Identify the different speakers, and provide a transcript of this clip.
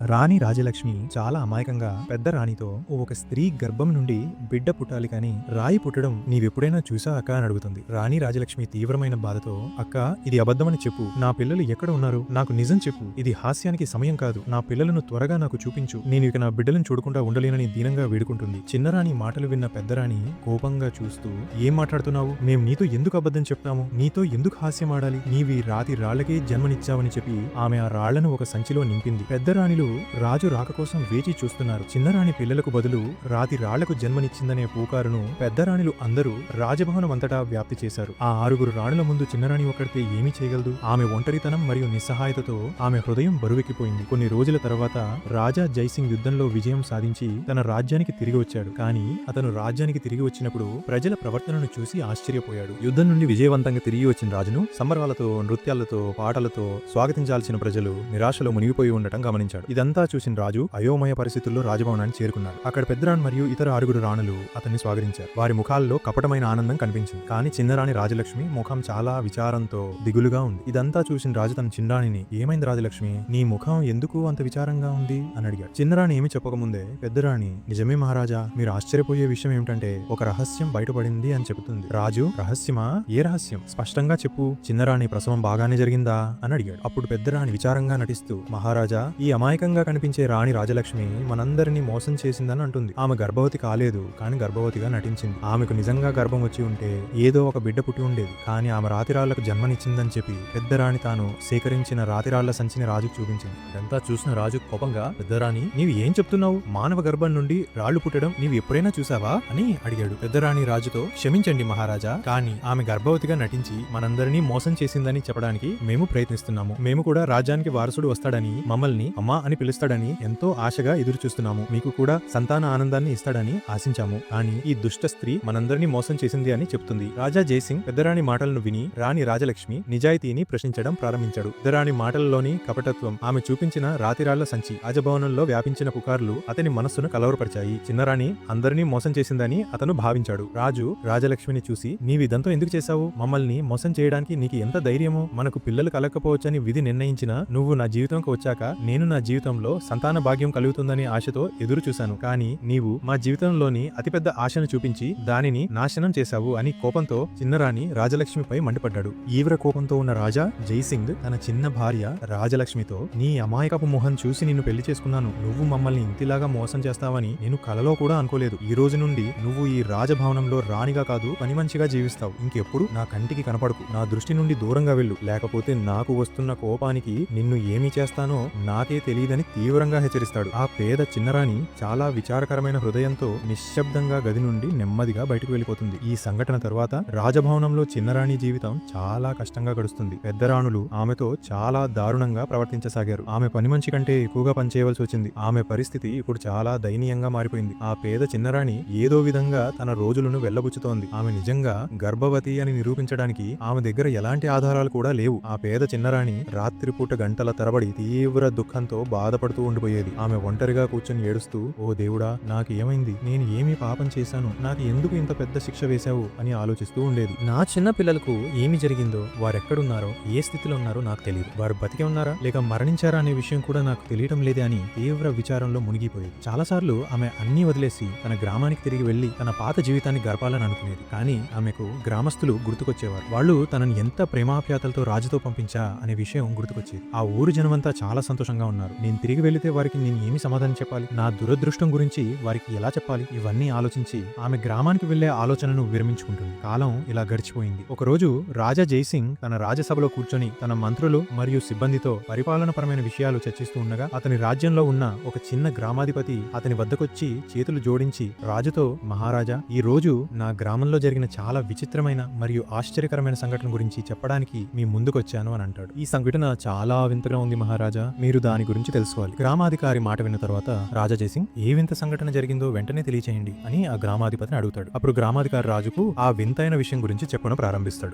Speaker 1: రాణి రాజలక్ష్మి చాలా అమాయకంగా పెద్ద రాణితో ఒక స్త్రీ గర్భం నుండి బిడ్డ పుట్టాలి కానీ రాయి పుట్టడం నీవెప్పుడైనా చూసా అక్క అని అడుగుతుంది. రాణి రాజలక్ష్మి తీవ్రమైన బాధతో అక్క ఇది అబద్ధమని చెప్పు. నా పిల్లలు ఎక్కడ ఉన్నారు? నాకు నిజం చెప్పు. ఇది హాస్యానికి సమయం కాదు. నా పిల్లలను త్వరగా నాకు చూపించు. నేను ఇక నా బిడ్డలను చూడకుండా ఉండలేనని దీనంగా వేడుకుంటుంది. చిన్నరాణి మాటలు విన్న పెద్దరాణి కోపంగా చూస్తూ ఏం మాట్లాడుతున్నావు? మేము నీతో ఎందుకు అబద్ధం చెప్తాము? నీతో ఎందుకు హాస్యం ఆడాలి? నీవి రాతి రాళ్ళకే జన్మనిచ్చావని చెప్పి ఆమె ఆ రాళ్ళను ఒక సంచిలో నింపింది. పెద్దరాణిలు రాజు రాక కోసం వేచి చూస్తున్నారు. చిన్నరాణి పిల్లలకు బదులు రాతి రాళ్ళకు జన్మనిచ్చిందనే పూకారును పెద్ద రాణులు అందరూ రాజభవనం అంతటా వ్యాప్తి చేశారు. ఆ ఆరుగురు రాణుల ముందు చిన్నరాణి ఒక్కడితే ఏమీ చేయగలదు? ఆమె ఒంటరితనం మరియు నిస్సహాయతతో ఆమె హృదయం బరువెక్కిపోయింది. కొన్ని రోజుల తర్వాత రాజా జైసింగ్ యుద్ధంలో విజయం సాధించి తన రాజ్యానికి తిరిగి వచ్చాడు. కానీ అతను రాజ్యానికి తిరిగి వచ్చినప్పుడు ప్రజల ప్రవర్తనను చూసి ఆశ్చర్యపోయాడు. యుద్ధం నుండి విజయవంతంగా తిరిగి వచ్చిన రాజును సంబరాలతో నృత్యాలతో పాటలతో స్వాగతించాల్సిన ప్రజలు నిరాశలో మునిగిపోయి ఉండటం గమనించాడు. ఇదంతా చూసిన రాజు అయోమయ పరిస్థితుల్లో రాజభవనాన్ని చేరుకున్నాడు. అక్కడ పెద్దరాణి మరియు ఇతర ఆరుగురు రాణులు అతన్ని స్వాగతించారు. వారి ముఖాల్లో కపటమైన ఆనందం కనిపించింది. కానీ చిన్నరాణి రాజలక్ష్మి ముఖం చాలా విచారంతో దిగులుగా ఉంది. ఇదంతా చూసిన రాజు తన చిన్నరాణిని ఏమైంది రాజలక్ష్మి? నీ ముఖం ఎందుకు అంత విచారంగా ఉంది? అని అడిగాడు. చిన్నరాణి ఏమి చెప్పకముందే పెద్దరాణి నిజమే మహారాజా మీరు ఆశ్చర్యపోయే విషయం ఏమిటంటే ఒక రహస్యం బయటపడింది అని చెబుతుంది. రాజు రహస్యమా? ఏ రహస్యం? స్పష్టంగా చెప్పు. చిన్నరాణి ప్రసవం బాగానే జరిగిందా? అని అడిగాడు. అప్పుడు పెద్దరాణి విచారంగా నటిస్తూ మహారాజా ఈ అమాయకంగా కనిపించే రాణి రాజలక్ష్మి మనందరినీ మోసం చేసిందని అంటుంది. ఆమె గర్భవతి కాలేదు కానీ గర్భవతిగా నటించింది. ఆమెకు నిజంగా గర్భం వచ్చి ఉంటే ఏదో ఒక బిడ్డ పుట్టి ఉండేది. కానీ ఆమె రాతిరాళ్ళకు జన్మనిచ్చిందని చెప్పి పెద్ద రాణి తాను సేకరించిన రాతిరాళ్ళ సంచిని రాజుకు చూపించింది. ఇదంతా చూసిన రాజు కోపంగా పెద్దరాణి నీవు ఏం చెప్తున్నావు? మానవ గర్భం నుండి రాళ్ళు పుట్టడం నీవు ఎప్పుడైనా చూసావా? అని అడిగాడు. పెద్దరాణి రాజుతో క్షమించండి మహారాజా కానీ ఆమె గర్భవతిగా నటించి మనందరినీ మోసం చేసిందని చెప్పడానికి మేము ప్రయత్నిస్తున్నాము. మేము కూడా రాజ్యానికి వారసుడు వస్తాడని మమ్మల్ని అమ్మా అని పిలుస్తాడని ఎంతో ఆశగా ఎదురు చూస్తున్నాము మీకు కూడా సంతాన ఆనందాన్ని ఇస్తాడని ఆశించాము. కానీ ఈ దుష్ట స్త్రీ మనందరినీ మోసం చేసింది అని చెప్తుంది. రాజా జయసింగ్ పెద్దరాణి మాటలను విని రాణి రాజలక్ష్మి నిజాయితీని ప్రశ్నించడం ప్రారంభించాడు. పెద్దరాణి మాటలలోని కపటత్వం ఆమె చూపించిన రాతిరాళ్ళ సంచి రాజభవనంలో వ్యాపించిన పుకార్లు అతని మనస్సును కలవరపరిచాయి. చిన్నరాణి అందరినీ మోసం చేసిందని అతను భావించాడు. రాజు రాజలక్ష్మిని చూసి నీవిదంతా ఎందుకు చేశావు? మమ్మల్ని మోసం చేయడానికి నీకు ఎంత ధైర్యమో? మనకు పిల్లలు కలగకపోవచ్చని విధి నిర్ణయించిన నువ్వు నా జీవితంకి వచ్చాక నేను నా జీవితం జీవితంలో సంతాన భాగ్యం కలుగుతుందనే ఆశతో ఎదురు చూశాను. కానీ నీవు మా జీవితంలోని అతిపెద్ద ఆశను చూపించి దానిని నాశనం చేశావు అని కోపంతో చిన్నరాణి రాజలక్ష్మిపై మండిపడ్డాడు. ఈవ్ర కోపంతో ఉన్న రాజా జైసింగ్ తన చిన్న భార్య రాజలక్ష్మితో నీ అమాయకపు మొహం చూసి నిన్ను పెళ్ళి చేసుకున్నాను. నువ్వు మమ్మల్ని ఇంతలాగా మోసం చేస్తావని నేను కలలో కూడా అనుకోలేదు. ఈ రోజు నుండి నువ్వు ఈ రాజభవనంలో రాణిగా కాదు పని మంచిగా జీవిస్తావు. ఇంకెప్పుడు నా కంటికి కనపడకు. నా దృష్టి నుండి దూరంగా వెళ్ళు. లేకపోతే నాకు వస్తున్న కోపానికి నిన్ను ఏమి చేస్తానో నాకే తెలియదని తీవ్రంగా హెచ్చరిస్తాడు. ఆ పేద చిన్నరాణి చాలా విచారకరమైన హృదయంతో నిశ్శబ్దంగా గది నుండి నెమ్మదిగా బయటకు వెళ్ళిపోతుంది. ఈ సంఘటన తర్వాత రాజభవనంలో చిన్నరాణి జీవితం చాలా కష్టంగా గడుస్తుంది. పెద్దరాణులు ఆమెతో చాలా దారుణంగా ప్రవర్తించసాగారు. ఆమె పని మంచి కంటే ఎక్కువగా పనిచేయవలసి వచ్చింది. ఆమె పరిస్థితి ఇప్పుడు చాలా దయనీయంగా మారిపోయింది. ఆ పేద చిన్నరాణి ఏదో విధంగా తన రోజులను వెళ్ళబుచ్చుతోంది. ఆమె నిజంగా గర్భవతి అని నిరూపించడానికి ఆమె దగ్గర ఎలాంటి ఆధారాలు కూడా లేవు. ఆ పేద చిన్నరాణి రాత్రిపూట గంటల తరబడి తీవ్ర దుఃఖంతో బాధపడుతూ ఉండిపోయేది. ఆమె ఒంటరిగా కూర్చొని ఏడుస్తూ ఓ దేవుడా నాకు ఏమైంది? నేను ఏమి పాపం చేశాను? నాకు ఎందుకు ఇంత పెద్ద శిక్ష వేశావు? అని ఆలోచిస్తూ ఉండేది. నా చిన్న పిల్లలకు ఏమి జరిగిందో వారెక్కడున్నారో ఏ స్థితిలో ఉన్నారో నాకు తెలియదు వారు బతికే ఉన్నారా? లేక మరణించారా అనే విషయం కూడా నాకు తెలియటం లేదే అని తీవ్ర విచారంలో మునిగిపోయేది. చాలాసార్లు ఆమె అన్నీ వదిలేసి తన గ్రామానికి తిరిగి వెళ్ళి తన పాత జీవితాన్ని గడపాలని అనుకునేది. కానీ ఆమెకు గ్రామస్తులు గుర్తుకొచ్చేవారు. వాళ్ళు తనని ఎంత ప్రేమాప్యాతలతో రాజుతో పంపించా అనే విషయం గుర్తుకొచ్చేది. ఆ ఊరు జనమంతా చాలా సంతోషంగా ఉన్నారు. నేను తిరిగి వెళితే వారికి నేను ఏమి సమాధానం చెప్పాలి? నా దురదృష్టం గురించి వారికి ఎలా చెప్పాలి? ఇవన్నీ ఆలోచించి ఆమె గ్రామానికి వెళ్ళే ఆలోచనను విరమించుకుంటుంది. కాలం ఇలా గడిచిపోయింది. ఒకరోజు రాజా జైసింగ్ తన రాజ్యసభలో కూర్చొని తన మంత్రులు మరియు సిబ్బందితో పరిపాలనపరమైన విషయాలు చర్చిస్తూ ఉండగా అతని రాజ్యంలో ఉన్న ఒక చిన్న గ్రామాధిపతి అతని వద్దకొచ్చి చేతులు జోడించి రాజుతో మహారాజా ఈ రోజు నా గ్రామంలో జరిగిన చాలా విచిత్రమైన మరియు ఆశ్చర్యకరమైన సంఘటన గురించి చెప్పడానికి మీ ముందుకొచ్చాను అని అంటాడు. ఈ సంఘటన చాలా వింతగా ఉంది మహారాజా. మీరు దాని గురించి తెలుసుకోవాలి. గ్రామాధికారి మాట విన్న తర్వాత రాజా జయసింగ్ ఏ వింత సంఘటన జరిగిందో వెంటనే తెలియచేయండి అని ఆ గ్రామాధిపతిని అడుగుతాడు. అప్పుడు గ్రామాధికారి రాజుకు ఆ వింతైన విషయం గురించి చెప్పడం ప్రారంభిస్తాడు.